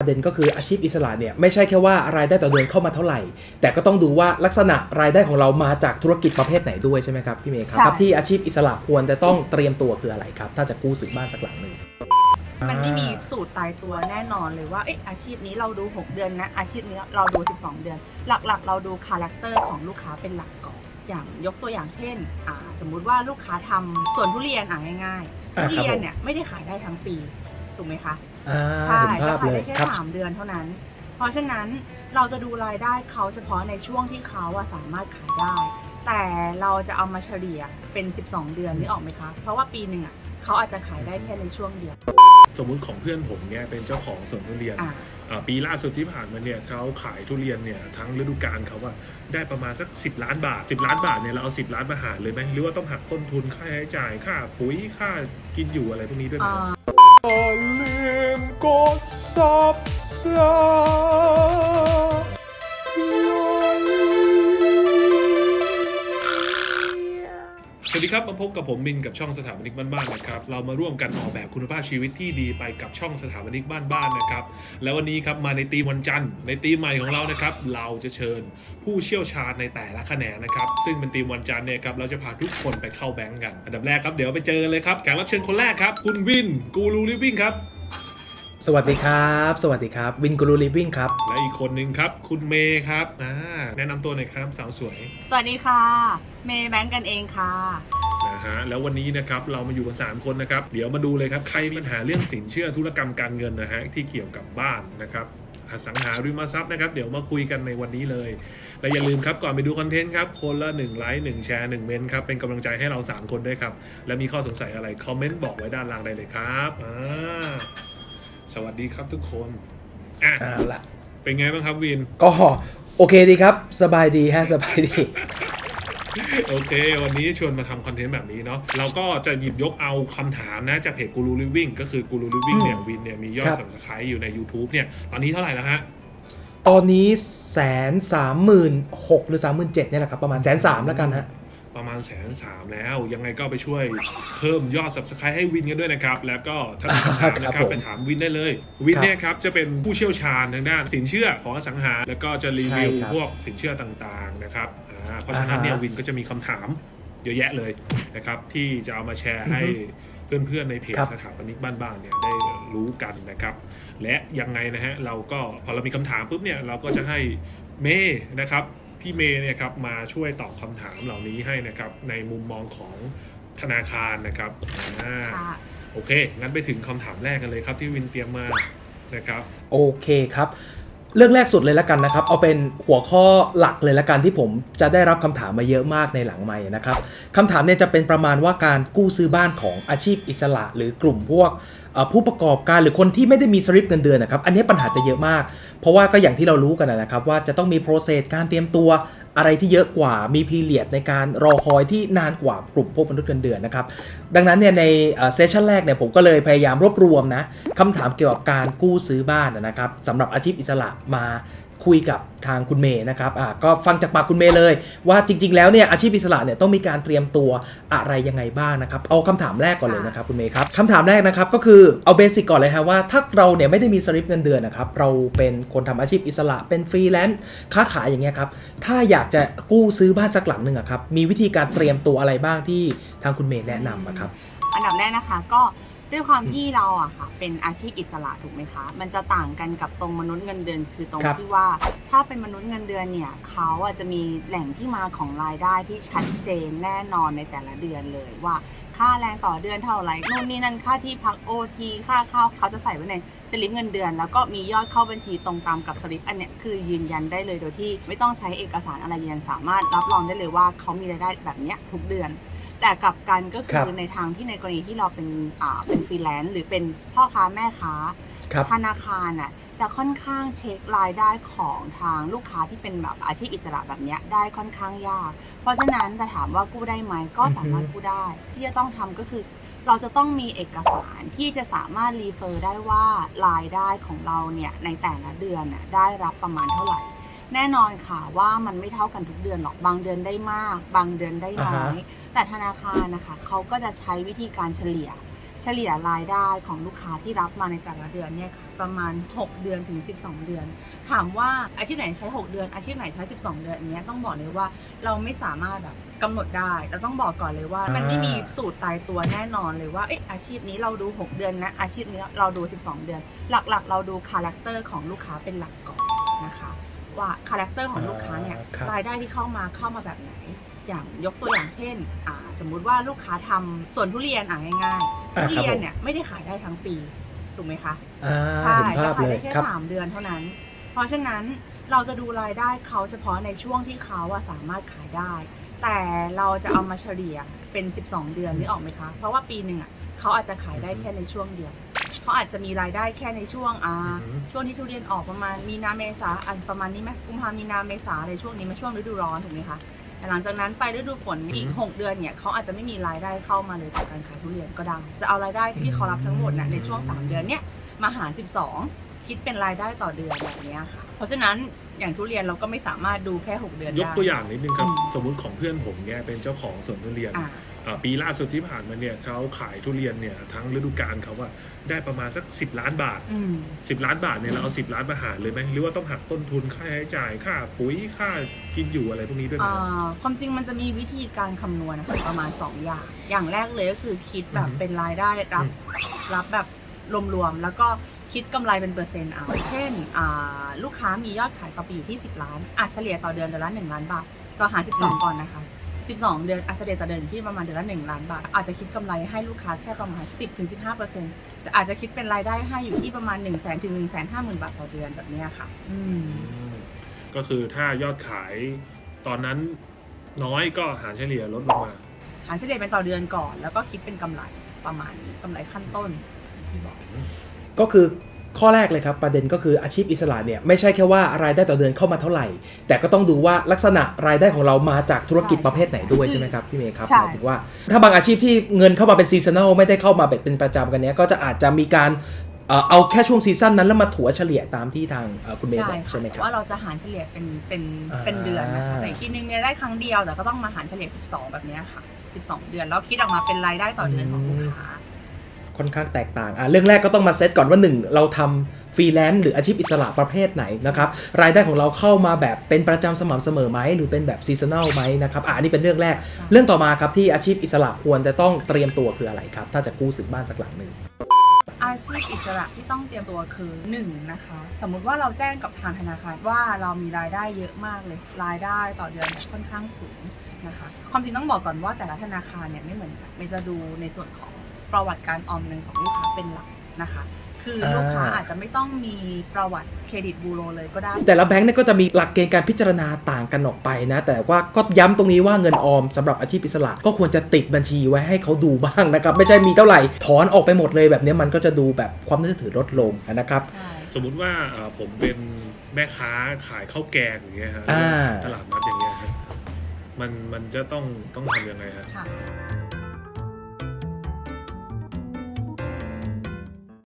ประเด็นก็คืออาชีพอิสระเนี่ยไม่ใช่แค่ว่ารายได้ต่อเดือนเข้ามาเท่าไหร่ แต่ก็ต้องดูว่าลักษณะรายได้ของเรามาจากธุรกิจประเภทไหนด้วยใช่ไหมครับพี่เมย์ครับใช่ ครับ ที่อาชีพอิสระควรจะต้องเตรียมตัวคืออะไรครับ ถ้าจะกู้ซื้อบ้านสักหลังหนึ่งมันไม่มีอ่า สูตรตายตัวแน่นอนเลยว่าเอยอาชีพนี้เราดู 6 เดือนนะ อาชีพนี้เราดู 12 เดือน หลักๆ เราดูคาแรคเตอร์ของลูกค้าเป็นหลักก่อนอย่างยกตัวอย่างเช่นอ่าสมมุติว่าลูกค้าทำสวนทุเรียนอะง่ายๆอ่าทุครับเรียนผมเนี่ยไม่ได้ขายได้ทั้งปีถูกไหมคะอ่าใช่เห็นภาจะพขายเลยได้แค่ครับ สามเดือนเท่านั้น เพราะฉะนั้นเราจะดูรายได้เขาเฉพาะในช่วงที่เขาอะสามารถขายได้ แต่เราจะเอามาเฉลี่ยเป็น 12 เดือนนึกออกไหมคะ เพราะว่าปีหนึ่งอะเขาอาจจะขายได้แค่ในช่วงเดียวสมมุติของเพื่อนผมเนี่ยเป็นเจ้าของสวนทุเรียนอ่าอ่าปีล่าสุดที่ผ่านมาเนี่ยเขาขายทุเรียนเนี่ยทั้งฤดูกาลเขาว่าได้ประมาณสัก 10 ล้านบาท 10 ล้านบาทเนี่ยเราเอา 10 ล้านมาหารเลยไหมหรือว่าต้องหักต้นทุนค่าใช้จ่ายค่าปุ๋ยค่ากินอยู่อะไรพวกนี้ด้วยไหมอ่ กด subscribe สวัสดีครับ มาพบกับผมมินกับช่องสถาปนิกบ้านๆนะครับ เรามาร่วมกันออกแบบคุณภาพชีวิตที่ดีไปกับช่องสถาปนิกบ้านๆนะครับ แล้ววันนี้ครับมาในตีมวันจันทร์ในตีมใหม่ของเรานะครับ เราจะเชิญผู้เชี่ยวชาญในแต่ละแขนงนะครับ ซึ่งเป็นตีมวันจันทร์เนี่ยครับ เราจะพาทุกคนไปเข้าแบงก์กัน อันดับแรกครับ เดี๋ยวไปเจอกันเลยครับ แขกรับเชิญคนแรกครับ คุณวิน กูรูลิฟวิ่งครับ สวัสดีครับ สวัสดีครับ วินกูรูลิฟวิ่งครับ และอีกคนหนึ่งครับ คุณเมย์ครับอ่าแนะนำตัวหน่อยครับสาวสวยสวัสดีค่ะ เมย์แบงก์กันเองค่ะ นะฮะแล้ววันนี้นะครับเรามาอยู่กัน3คนนะครับ เดี๋ยวมาดูเลยครับใครมีปัญหาเรื่องสินเชื่อธุรกรรมการเงินนะฮะที่เกี่ยวกับบ้านนะครับอสังหาริมทรัพย์นะครับ เดี๋ยวมาคุยกันในวันนี้เลย และอย่าลืมครับก่อนไปดูคอนเทนต์ครับ คนละ1ไลค์1แชร์1เมนต์ครับ เป็นกำลังใจให้เรา 3 คนด้วยครับ และมีข้อสงสัยอะไร คอมเมนต์บอกไว้ด้านล่างได้เลยครับอ่า สวัสดีครับทุกคนอะเอาละเป็นไงบ้างครับวิน ก็โอเคดีครับ สบายดีฮะสบายดี โอเค วันนี้ชวนมาทำคอนเทนต์แบบนี้เนาะเราก็จะหยิบยกเอาคำถามนะจากเพจกูรูลิฟวิ่งก็คือกูรูลิฟวิ่งเนี่ยอืมวินเนี่ยมียอคดรับ สับสไครต์อยู่ใน YouTube เนี่ย ตอนนี้เท่าไหร่แล้วฮะ ตอนนี้แสนสามหมื่นหกหรือสามหมื่นเจ็ดเนี่ยแหละครับ ประมาณแสนสามแล้วกันฮะ ประมาณแสนสามแล้ว ยังไงก็ไปช่วยเพิ่มยอด subscribe ให้วินกันด้วยนะครับ แล้วก็ถ้ามีคำถามนะคครัรับบผมไปถามวินได้เลย วินครับเนี่ยครับจะเป็นผู้เชี่ยวชาญทางด้านสินเชื่อของอสังหา แล้วก็จะรีวิวใช่ครับพวกสินเชื่อต่างๆนะครับอ่าเพราะฉะนั้นเนี่ยอ่าฮะวินก็จะมีคำถามเยอะแยะเลยนะครับที่จะเอามาแชร์ให้อือฮึเพื่อนๆในเพจครับ สถาปนิกบ้านๆเนี่ยได้รู้กันนะครับ และยังไงนะฮะเราก็พอเรามีคำถามปุ๊บเนี่ยเราก็จะให้เมย์นะครับ พี่เมย์เนี่ยครับมาช่วยตอบคำถามเหล่านี้ให้นะครับในมุมมองของธนาคารนะครับอ่าค่ะโอเค งั้นไปถึงคำถามแรกกันเลยครับที่วินเตรียมมานะครับ โอเคครับ เรื่องแรกสุดเลยละกันนะครับ เอาเป็นหัวข้อหลักเลยละกันที่ผมจะได้รับคำถามมาเยอะมากในหลังไม่นะครับคำถามเนี่ยจะเป็นประมาณว่าการกู้ซื้อบ้านของอาชีพอิสระ หรือกลุ่มพวกผู้ประกอบการหรือคนที่ไม่ได้มีสลิปเงินเดือนนะครับ อันนี้ปัญหาจะเยอะมาก เพราะว่าก็อย่างที่เรารู้กันนะครับ ว่าจะต้องมีโปรเซสการเตรียมตัว อะไรที่เยอะกว่ามีพีเรียดในการรอคอยที่นานกว่ากลุ่มพวกมนุษย์เงินเดือนนะครับ ดังนั้นเนี่ยในเซสชันแรกเนี่ยผมก็เลยพยายามรวบรวมนะคำถามเกี่ยวกับการกู้ซื้อบ้านนะครับสำหรับอาชีพอิสระมา คุยกับทางคุณเมย์นะครับอ่าก็ฟังจากปากคุณเมย์เลย ว่าจริง ๆ แล้วเนี่ยอาชีพอิสระเนี่ยต้องมีการเตรียมตัวอะไรยังไงบ้างนะครับ เอาคำถามแรกก่อนเลยนะครับคุณเมย์ครับคำถามแรกนะครับก็คือเอาเบสิกก่อนเลยฮะว่าถ้าเราเนี่ยไม่ได้มีสลิปเงินเดือนนะครับเราเป็นคนทำอาชีพอิสระเป็นฟรีแลนซ์ค้าขายอย่างเงี้ยครับถ้าอยากจะกู้ซื้อบ้านสักหลังหนึ่งอะครับมีวิธีการเตรียมตัวอะไรบ้างที่ทางคุณเมย์แนะนำอะครับ อันดับแรกนะคะก็ ด้วยความที่เราอะค่ะ เป็นอาชีพอิสระถูกไหมคะ มันจะต่างกันกับตรงมนุษย์เงินเดือนคือตรงครับ ที่ว่า ถ้าเป็นมนุษย์เงินเดือนเนี่ยเขาอะจะมีแหล่งที่มาของรายได้ที่ชัดเจนแน่นอนในแต่ละเดือนเลยว่า ค่าแรงต่อเดือนเท่าไหร่นู่นนี่นั่นค่าที่พักโอทีค่าข้าวเขาจะใส่ไว้ในสลิปเงินเดือน แล้วก็มียอดเข้าบัญชีตรงตามกับสลิปอันเนี้ยคือยืนยันได้เลยโดยที่ไม่ต้องใช้เอกสารอะไรยืนยันสามารถรับรองได้เลยว่าเขามีรายได้แบบเนี้ยทุกเดือน แต่กลับกันก็คคืรัอบในทางที่ในกรณีที่เราเป็นอ่าเป็นฟรีแลนซ์หรือเป็นพ่อค้าแม่ค้า ครับ ธนาคารน่ะจะค่อนข้างเช็ครายได้ของทางลูกค้าที่เป็นแบบอาชีพอิสระแบบเนี้ยได้ค่อนข้างยาก เพราะฉะนั้นจะถามว่ากู้ได้ไหมก็สามารถกู้ได้ ที่จะต้องทำก็คือ เราจะต้องมีเอกสารที่จะสามารถรีเฟอร์ได้ว่ารายได้ของเราเนี่ยในแต่ละเดือนน่ะได้รับประมาณเท่าไหร่ แน่นอนค่ะว่ามันไม่เท่ากันทุกเดือนหรอกบางเดือนได้มาก บางเดือนได้น้ออ่าฮะย แต่ธนาคารนะคะเขาก็จะใช้วิธีการเฉลี่ย เฉลี่ยรายได้ของลูกค้าที่รับมาในแต่ละเดือนเนี่ยค่ะประมาณ 6 เดือนถึง 12 เดือน ถามว่าอาชีพไหนใช้ 6 เดือน อาชีพไหนใช้ 12 เดือนอันเนี้ยต้องบอกเลยว่าเราไม่สามารถแบบกำหนดได้เราต้องบอกก่อนเลยว่า มันไม่มีสูตรตายตัวแน่นอนเลยว่าเอ๊ะอาชีพนี้เราดู 6 เดือนนะอาชีพนี้เราดู 12 เดือน หลักๆ เราดูคาแรคเตอร์ของลูกค้าเป็นหลักก่อนนะคะ ว่าคาแรคเตอร์ของลูกค้าเนี่ยอ่าครับรายได้ที่เข้ามาเข้ามาแบบไหน อย่างยกตัวอย่างเช่นอ่าสมมุติว่าลูกค้าทำสวนทุเรียนอะง่ายๆอ่าทุครับเรียนผมเนี่ยไม่ได้ขายได้ทั้งปีถูกไหมคะอ่าใช่เห็นภาจะพขายเลยได้แค่ครับ สามเดือนเท่านั้น เพราะฉะนั้นเราจะดูรายได้เขาเฉพาะในช่วงที่เขาอะสามารถขายได้ แต่เราจะเอามาเฉลี่ยเป็น 12 เดือนนึกออกไหมคะ เพราะว่าปีหนึ่งอะเขาอาจจะขายได้แค่ในช่วงเดียวเขาอาจจะมีรายได้แค่ในช่วงอ่า อืมช่วงที่ทุเรียนออกประมาณมีนาเมษาอันประมาณนี้ไหมกุมภามีนาเมษาในช่วงนี้มาช่วงฤดูร้อนถูกไหมคะ แต่หลังจากนั้นไปฤดูฝนอีกอืมหกเดือนเนี่ยเขาอาจจะไม่มีรายได้เข้ามาเลยจากการขายทุเรียนก็ได้จะเอารายได้ที่เขารับทั้งหมดน่ะในช่วง 3 เดือนเนี่ยมาหาร 12 คิดเป็นรายได้ต่อเดือนแบบเนี้ยค่ะ เพราะฉะนั้นอย่างทุเรียนเราก็ไม่สามารถดูแค่ 6 เดือนยได้กตัวอย่างนิดนึงครับอืมสมมุติของเพื่อนผมเนี่ยเป็นเจ้าของสวนทุเรียน อ่าอ่า ปีล่าสุดที่ผ่านมาเนี่ยเขาขายทุเรียนเนี่ยทั้งฤดูกาลเขาว่าได้ประมาณสัก10ล้านบาทอืม10ล้านบาทเนี่ยเราเอา10ล้านมาหารเลยไหมหรือว่าต้องหักต้นทุนค่าใช้จ่ายค่าปุ๋ยค่ากินอยู่อะไรพวกนี้ด้วยไหมอ่าความจริงมันจะมีวิธีการคำนวณนะคะประมาณ2อย่าง อย่างแรกเลยก็คือคิดแบบอืมเป็นรายได้รับอืมรับแบบรวมๆแล้วก็คิดกำไรเป็นเปอร์เซ็นต์เอา เช่นอ่าลูกค้ามียอดขายต่อปีอยู่ที่ 10 ล้านอะเฉลี่ยต่อเดือนเดือนละ1ล้านบาท ต่อหาร12ก่อนนะคะ 12 เดือนอะเฉลี่ยต่อเดือนอยู่ที่ประมาณเดือนละ1ล้านบาท อาจจะคิดกำไรให้ลูกค้าแค่ประมาณ 10-15%จะอาจจะคิดเป็นรายได้ให้อยู่ที่ประมาณ 1 0 0 0 0แถึง1 5 0 0 0 0 บาทต่อเดือนแบบเนี้ยค่ะอืมอืม ก็คือถ้ายอดขายตอนนั้นน้อยก็หารเฉลี่ยลดลงมา หารเฉลี่ยเป็นต่อเดือนก่อน แล้วก็คิดเป็นกำไรประมาณนี้กำไรขั้นต้นที่บอก ก็คือ ข้อแรกเลยครับประเด็นก็คืออาชีพอิสระเนี่ยไม่ใช่แค่ว่ารายได้ต่อเดือนเข้ามาเท่าไหร่ แต่ก็ต้องดูว่าลักษณะรายได้ของเรามาจากธุรกิจใช่ประเภทไหนด้วยใช่ไหมครับพี่เมย์ครับใช่หมายถึงว่า ถ้าบางอาชีพที่เงินเข้ามาเป็นซีซัน a ลไม่ได้เข้ามาแบบเป็นประจำกันเนี้ยก็จะอาจจะมีการเอ่อเอาแค่ช่วงซีซั่นนั้นแล้วมาถัวเฉลี่ยตามที่ทางเอ่อคุณเมย์บอกใช่ไหมครับว่าเราจะหารเฉลี่ยเป็นเป็นอ่าเป็นเดือนนะคะแต่อีกทีนึงเนี่ยได้ครั้งเดียวแต่ก็ต้องมาหารเฉลี่ย 12 แบบเนี้ยค่ะ 12 เดือนแล้วคิดออกมาเป็นรายได้ต่อเดือนของลูกค้า ค่อนข้างแตกต่างอะเรื่องแรกก็ต้องมาเซตก่อนว่าหนึ่งเราทำฟรีแลนซ์หรืออาชีพอิสระประเภทไหนนะครับรายได้ของเราเข้ามาแบบเป็นประจำสม่ำเสมอไหมหรือเป็นแบบซีซัน a ลไหมนะครับอะอันนี้เป็นเรื่องแรก เรื่องต่อมาครับที่อาชีพอิสระควรจะต้องเตรียมตัวคืออะไรครับ ถ้าจะกู้ซื้อบ้านสักหลังหนึ่งอาชีพอิสระที่ต้องเตรียมตัวคือ1นะคะ สมมุติว่าเราแจ้งกับทางธนาคารว่าเรามีรายได้เยอะมากเลย รายได้ต่อเดือนค่อนข้างสูงนะคะ ความจริงต้องบอกก่อนว่าแต่ละธนาคารเนี่ยไม่เหมือนกันมันจะดูในส่วนของ ประวัติการออมเงินของลูกค้าเป็นหลักนะคะ คือลูกค้าอ่าอาจจะไม่ต้องมีประวัติเครดิตบูโรเลยก็ได้ แต่ละแบงก์เนี่ยก็จะมีหลักเกณฑ์การพิจารณาต่างกันออกไปนะ แต่ว่าก็ย้ำตรงนี้ว่าเงินออมสำหรับอาชีพอิสระ ก็ควรจะติดบัญชีไว้ให้เขาดูบ้างนะครับ ไม่ใช่มีเท่าไหร่ถอนออกไปหมดเลยแบบนี้มันก็จะดูแบบความน่าเชื่อถือลดลงนะครับใช่สมมุติว่าเอ่อผมเป็นแม่ค้าขายข้าวแกงอย่างเงี้ยฮะอ่าตลาดนัดอย่างเงี้ยฮะมันมันจะต้องต้องทำยังไงฮะค่ะ